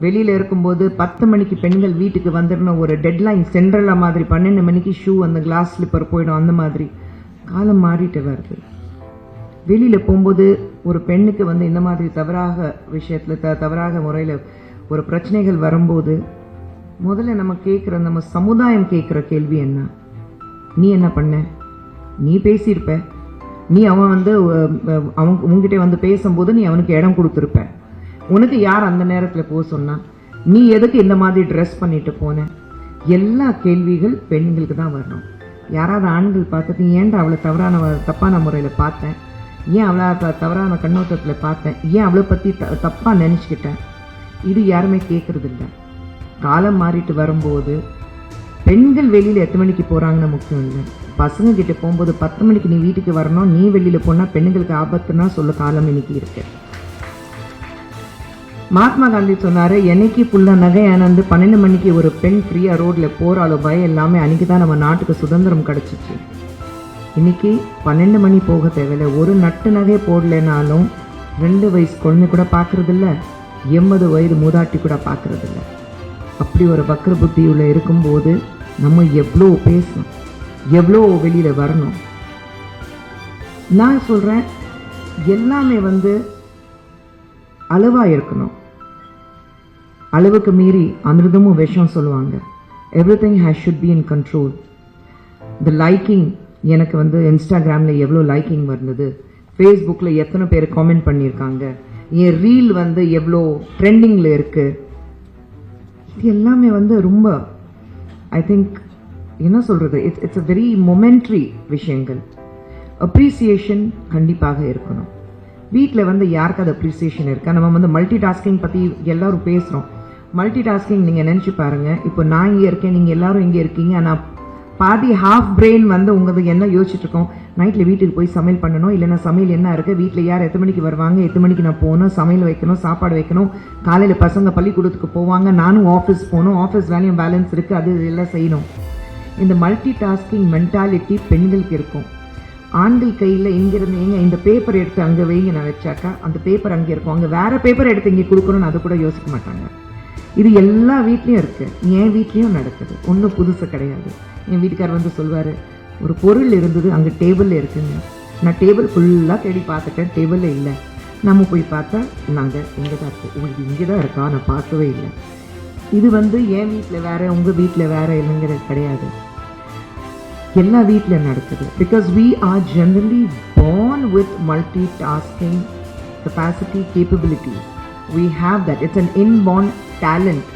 வெளியில் இருக்கும்போது பத்து மணிக்கு பெண்கள் வீட்டுக்கு வந்துடணும் ஒரு டெட்லைன் சென்ட்ரலா மாதிரி பன்னெண்டு மணிக்கு ஷூ அந்த கிளாஸ் ஸ்லிப்பர் போயிடும் அந்த மாதிரி. காலம் மாறிட்டு வருது. வெளியில் போகும்போது ஒரு பெண்ணுக்கு வந்து இந்த மாதிரி தவறாக விஷயத்தில் த- தவறாக முறையில் ஒரு பிரச்சனைகள் வரும்போது முதல்ல நம்ம கேட்குற நம்ம சமுதாயம் கேட்குற கேள்வி என்ன? நீ என்ன பண்ண? நீ பேசியிருப்ப. நீ அவன் வந்து அவங்க உங்ககிட்ட வந்து பேசும்போது நீ அவனுக்கு இடம் கொடுத்துருப்ப. உனக்கு யார் அந்த நேரத்தில் போக சொன்னா? நீ எதுக்கு இந்த மாதிரி ட்ரெஸ் பண்ணிட்டு போன? எல்லா கேள்விகள் பெண்களுக்கு தான் வரணும். யாராவது ஆண்கள் பார்த்துட்டு ஏன்டா அவளை தவறான தப்பான முறையில் பார்த்தேன்? ஏன் அவளை தவறான கண்ணோட்டத்தில் பார்த்தேன்? ஏன் அவளை பற்றி த தப்பாக நினச்சிக்கிட்டேன்? இது யாருமே கேட்குறது இல்லை காலம் மாறிட்டு வரும்போது பெண்கள் வெளியில் எத்தனை மணிக்கு போகிறாங்கன்னு முக்கியம் இல்லை. பசங்க கிட்டே போகும்போது பத்து மணிக்கு நீ வீட்டுக்கு வரணும். நீ வெளியில் போனால் பெண்களுக்கு ஆபத்துன்னா சொல்ல காலம் இன்னைக்கு இருக்குது மகாத்மா காந்தி சொன்னார் என்னைக்கு புள்ள நகை ஆனந்து பன்னெண்டு மணிக்கு ஒரு பெண் ஃப்ரீயாக ரோட்டில் போகிறாலோ பயம் எல்லாமே அன்றைக்கி தான் நம்ம நாட்டுக்கு சுதந்திரம் கிடைச்சிச்சு. இன்னைக்கு பன்னெண்டு மணி போக தேவையில்ல. ஒரு நட்டு நகை போடலைனாலும் ரெண்டு வயசு குழந்தை கூட பார்க்கறது எண்பது வயது மூதாட்டி கூட பார்க்கறது அப்படி ஒரு வக்ர புத்தியில் இருக்கும்போது நம்ம எவ்வளோ பேசணும் எவ்வளோ வெளியில் வரணும்? நான் சொல்கிறேன் எல்லாமே வந்து அளவாக இருக்கணும். அளவுக்கு மீறி அமிர்தமும் விஷம் சொல்லுவாங்க. Everything has should be in control the liking எனக்கு வந்து இன்ஸ்டாகிராமில் எவ்வளோ லைக்கிங் வந்தது. ஃபேஸ்புக்கில் எத்தனை பேர் காமெண்ட் பண்ணியிருக்காங்க. என் ரீல் வந்து எவ்வளோ ட்ரெண்டிங்கில் இருக்குது இது எல்லாமே வந்து ரொம்ப ஐ திங்க் என்ன சொல்கிறது it's it's a very momentary விஷயங்கள். அப்ரிசியேஷன் கண்டிப்பாக இருக்கணும். வீட்டில் வந்து யாருக்கு அது அப்ரிசியேஷன் இருக்கா? நம்ம வந்து மல்டி டாஸ்கிங் பற்றி எல்லாரும் பேசுகிறோம் மல்டி டாஸ்கிங் நீங்கள் நினச்சி பாருங்கள் இப்போ நான் இங்கே இருக்கேன் நீங்கள் எல்லாரும் இங்கே இருக்கீங்க. ஆனால் பாதி ஹாஃப் பிரெயின் வந்து உங்களுக்கு என்ன யோசிச்சிட்டுருக்கோம் நைட்டில் வீட்டுக்கு போய் சமையல் பண்ணணும். இல்லைனா சமையல் என்ன இருக்குது வீட்டில் யார் எத்தனை மணிக்கு வருவாங்க? எத்தனை மணிக்கு நான் போகணும்? சமையல் வைக்கணும் சாப்பாடு வைக்கணும். காலையில் பசங்க பள்ளிக்கூடத்துக்கு போவாங்க. நானும் ஆஃபீஸ் போகணும். ஆஃபீஸ் வேலையும் பேலன்ஸ் இருக்குது அது எல்லாம் செய்யணும். இந்த மல்டி டாஸ்கிங் மென்டாலிட்டி பெண்களுக்கு இருக்கும். ஆண்கள் கையில் இங்கிருந்து எங்க இந்த பேப்பர் எடுத்து அங்கே வைங்க நான் வச்சாக்கா? அந்த பேப்பர் அங்கே இருக்கும். அங்கே வேறு பேப்பர் எடுத்து இங்கே கொடுக்கணும்னு அது கூட யோசிக்க மாட்டாங்க. இது எல்லா வீட்லேயும் இருக்குது என் வீட்லேயும் நடக்குது. ஒன்றும் புதுசு கிடையாது. என் வீட்டுக்கார் வந்து சொல்வார் ஒரு பொருள் இருந்தது அங்கே டேபிளில் இருக்குங்க நான் டேபிள் ஃபுல்லாக தேடி பார்த்துட்டேன். டேபிளில் இல்லை. நம்ம போய் பார்த்தா நாங்கள் இங்கே தான் இருக்கோம் உங்களுக்கு இங்கே தான் இருக்கா? நான் பார்க்கவே இல்லை. இது வந்து என் வீட்டில் வேறு உங்கள் வீட்டில் வேறு இல்லைங்கிறது கிடையாது. எல்லா வீட்டில் நடக்குது. Because we are generally born with multi tasking capacity capability we have that it's an inborn talent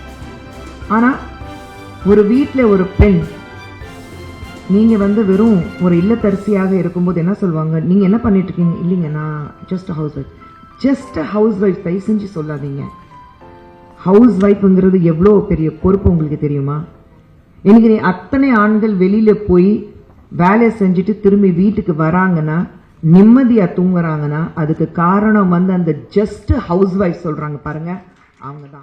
ஆனால் ஒரு வீட்டில் ஒரு பெண் நீங்கள் வந்து வெறும் ஒரு இல்லத்தரசியாக இருக்கும்போது என்ன சொல்லுவாங்க நீங்கள் என்ன பண்ணிட்டு இருக்கீங்க இல்லைங்க நான் just housewife just housewife தயவு செஞ்சு சொல்லாதீங்க. ஹவுஸ் ஒய்ஃப்ங்கிறது எவ்வளோ பெரிய பொறுப்பு உங்களுக்கு தெரியுமா? எனக்கு நீ அத்தனை ஆண்கள் வெளியில போய் வேலையை செஞ்சுட்டு திரும்பி வீட்டுக்கு வராங்கன்னா நிம்மதியா தூங்குறாங்கன்னா அதுக்கு காரணம் வந்து அந்த ஜஸ்ட் ஹவுஸ் ஒய்ஃப் சொல்றாங்க பாருங்க. அவங்க தான்